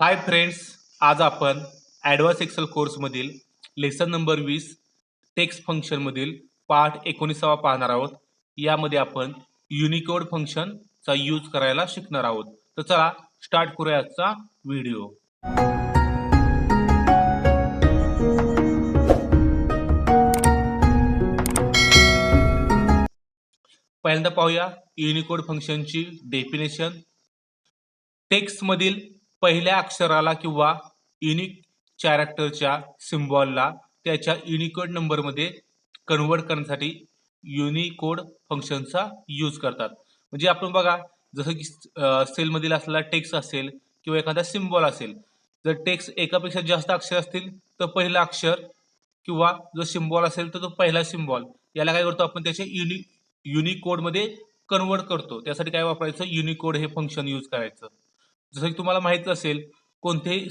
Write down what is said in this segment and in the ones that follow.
हाय friends आज आपण advance Excel कोर्समधील लेसन नंबर वीस टेक्स्ट फंक्शनमधील पाठ एकोणीसावा पाहणार आहोत. यामध्ये आपण युनिकोड फंक्शनचा यूज करायला शिकणार आहोत. तर चला स्टार्ट करूया आजचा व्हिडिओ पहिल्यांदा पाहूया युनिकोड फंक्शनची डेफिनेशन टेक्स्टमधील पहिल्या अक्षराला किंवा युनिक कॅरेक्टरच्या सिम्बॉलला त्याच्या युनिकोड नंबरमध्ये कन्वर्ट करण्यासाठी युनिकोड फंक्शनचा यूज करतात. म्हणजे आपण बघा जसं की सेलमधील असलेला टेक्स्ट असेल किंवा एखादा सिम्बॉल असेल जर टेक्स्ट एकापेक्षा जास्त अक्षर असतील तर पहिलं अक्षर किंवा जो सिम्बॉल असेल तर तो पहिला सिम्बॉल याला काय करतो आपण त्याचे युनि युनिकोडमध्ये कन्वर्ट करतो. त्यासाठी काय वापरायचं? युनिकोड हे फंक्शन यूज करायचं. जसं की तुम्हाला माहीत असेल कोणतेही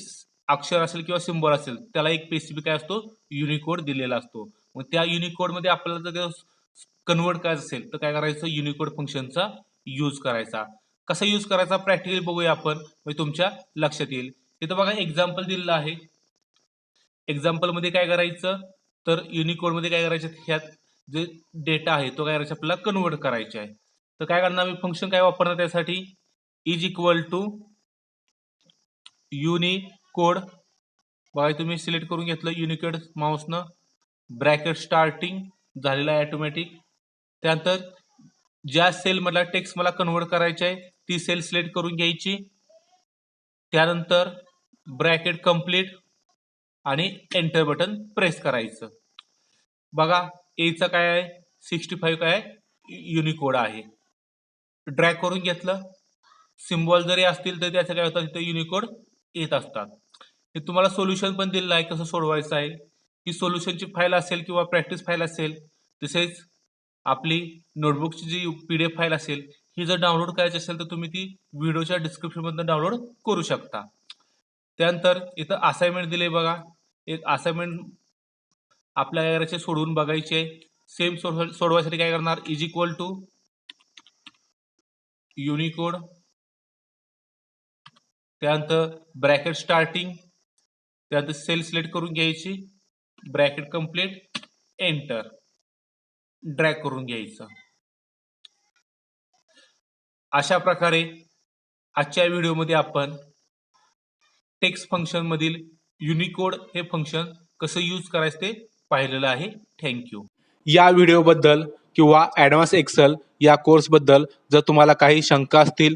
अक्षर असेल किंवा सिम्बॉल असेल त्याला एक स्पेसिफिक काय असतो? युनिकोड दिलेला असतो. मग त्या युनिकोडमध्ये आपल्याला जर कन्वर्ट करायचं असेल तर काय करायचं? युनिकोड फंक्शनचा यूज करायचा. कसा यूज करायचा? प्रॅक्टिकली बघूया आपण. म्हणजे तुमच्या लक्षात येईल. तिथं बघा एक्झाम्पल दिलेलं आहे. एक्झाम्पलमध्ये काय करायचं? तर युनिकोडमध्ये काय करायचं? ह्यात जे डेटा आहे तो काय करायचा? आपल्याला कन्वर्ट करायचा आहे. तर काय करणार मी? फंक्शन काय वापरणार त्यासाठी? Is equal to Unicode. बघा तुम्ही सिलेक्ट करून घेतलं युनिकोड माऊसनं. ब्रॅकेट स्टार्टिंग झालेला आहे ॲटोमॅटिक त्यानंतर ज्या सेलमधला टेक्स्ट मला कन्वर्ट करायचा आहे ती सेल सिलेक्ट करून घ्यायची. त्यानंतर ब्रॅकेट कंप्लीट आणि एंटर बटन प्रेस करायचं. बघा एचा काय आहे? सिक्स्टी फाईव्ह काय आहे? युनिकोड आहे. ड्रॅग करून घेतलं. सिम्बॉल जरी असतील तर त्याचं काय होतं? तिथं युनिकोड येत असतात. हे तुम्हाला सोल्युशन पण दिलेलं आहे कसं सोडवायचं आहे. ही सोल्युशनची फाईल असेल किंवा प्रॅक्टिस फाईल असेल तसेच आपली नोटबुकची जी पी डी एफ फाईल असेल ही जर डाउनलोड करायची असेल तर तुम्ही ती व्हिडिओच्या डिस्क्रिप्शनमधून डाउनलोड करू शकता. त्यानंतर इथं असाइनमेंट दिले बघा. एक असाइनमेंट आपल्या काय करायचे सोडवून बघायचे सेम सोडवायसाठी काय करणार? इज इक्वल टू युनिकोड त्यानंतर ब्रॅकेट स्टार्टिंग त्यानंतर सेल सिलेक्ट करून घ्यायची ब्रॅकेट कंप्लीट एंटर ड्रॅग करून घ्यायचं. अशा प्रकारे आजच्या व्हिडिओमध्ये आपण टेक्स्ट फंक्शनमधील युनिकोड हे फंक्शन कसं यूज करायचं ते पाहिलेलं आहे. थँक्यू या व्हिडिओबद्दल किंवा ॲडव्हान्स एक्सेल या कोर्सबद्दल जर तुम्हाला काही शंका असतील